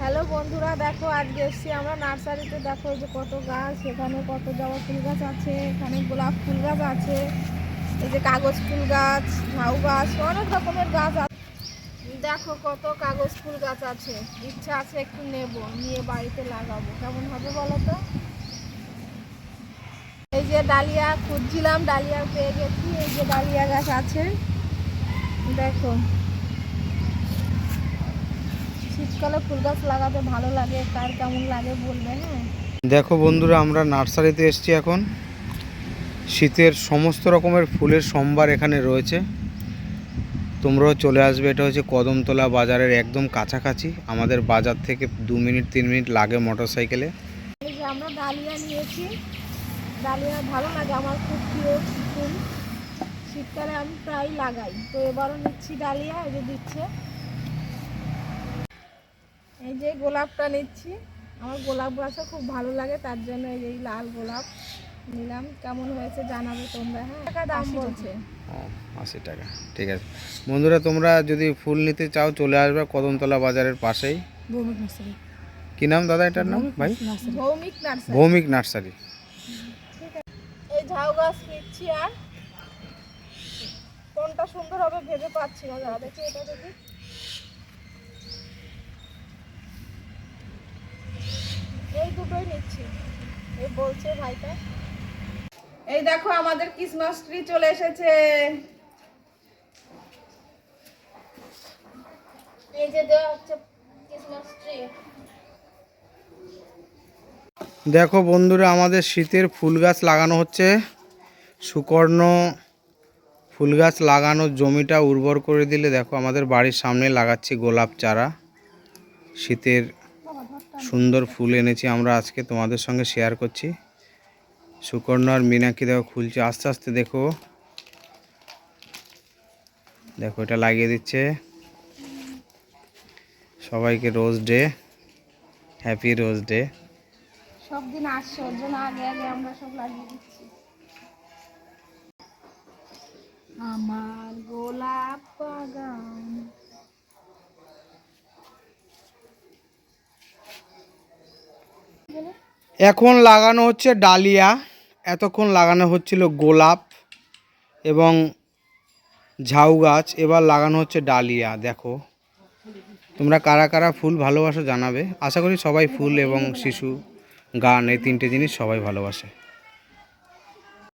Hello বন্ধুরা, দেখো আজকে এসছি আমরা নার্সারিতে। দেখো যে কত গাছ, এখানে কত জবা ফুল গাছ আছে, এখানে গোলাপ ফুল গাছ আছে, এই যে কাগজ ফুল গাছ, ঝাউ গাছ, অনেক রকমের গাছ আছে দেখো কত কাগজ ফুল গাছ আছে। ইচ্ছা আছে একটু নেব, নিয়ে বাড়িতে লাগাবো। কেমন হবে বলো তো? এই যে ডালিয়া খুঁজছিলাম, ডালিয়া পেয়ে গেছি, এই যে ডালিয়া গাছ আছে। দেখো। শীতকালে ফুল গাছ লাগাতে ভালো লাগে কার কেমন লাগে বলবে হ্যাঁ? দেখো বন্ধুরা আমরা নার্সারিতে এসেছি এখন। শীতের সমস্ত রকমের ফুলের সম্ভার এখানে রয়েছে। তোমরাও চলে আসবে এটা হচ্ছে কদমতলা বাজারের একদম কাছাকাছি। আমাদের বাজার থেকে দু মিনিট তিন মিনিট লাগে মোটর সাইকেলে আমরা ডালিয়া নিয়েছি। ডালিয়া ভালো লাগে আমার খুব প্রিয় ফুল। শীতকালে আমি প্রায় লাগাই। তো এবারও নিচ্ছি ডালিয়া এই যে দিচ্ছে। যে গোলাপটা নিচ্ছি আমার গোলাপ গাছও খুব ভালো লাগে তার জন্য এই লাল গোলাপ নিলাম। কেমন হয়েছে জানাবে তোমরা হ্যাঁ? টাকা দাম বলছে। আশি টাকা। ঠিক আছে। বন্ধুরা তোমরা যদি ফুল নিতে চাও চলে আসবে কদমতলা বাজারের পাশেই। নার্সারি। কি নাম দাদা এটার নাম? ভাই? ভৌমিক নার্সারি। ভৌমিক নার্সারি। এই ঝাউ গাছ নিচ্ছি আর। কোনটা সুন্দর হবে ভেবে পাচ্ছি না দাদা। দেখি এটা দেখি এই দুটোই নিচ্ছি এই বলছে ভাইটা। এই দেখো আমাদের ক্রিসমাস ট্রি চলে এসেছে। এই যে দেওয়া হচ্ছে ক্রিসমাস ট্রি দেখো বন্ধুরা আমাদের শীতের ফুল গাছ লাগানো হচ্ছে। সুকর্ণ ফুল গাছ লাগানোর জমিটা উর্বর করে দিলে দেখো আমাদের বাড়ির সামনে লাগাচ্ছি গোলাপ চারা। শীতের সুন্দর ফুল এনেছি, আমরা আজকে তোমাদের সঙ্গে শেয়ার করছি। সুকর্ণ আর মিনাকি দেখো খুলছে, আস্তে আস্তে দেখো। দেখো, এটা লাগিয়ে দিচ্ছে। সবাইকে rose day happy rose day আমার গোলাপ বাগান এখন লাগানো হচ্ছে ডালিয়া, এতক্ষণ লাগানো হচ্ছিল গোলাপ এবং ঝাউ গাছ, এবার লাগানো হচ্ছে ডালিয়া, দেখো। তোমরা কারা কারা ফুল ভালোবাসো জানাবে। আশা করি সবাই ফুল এবং শিশু, গান, এই তিনটে জিনিস সবাই ভালোবাসে।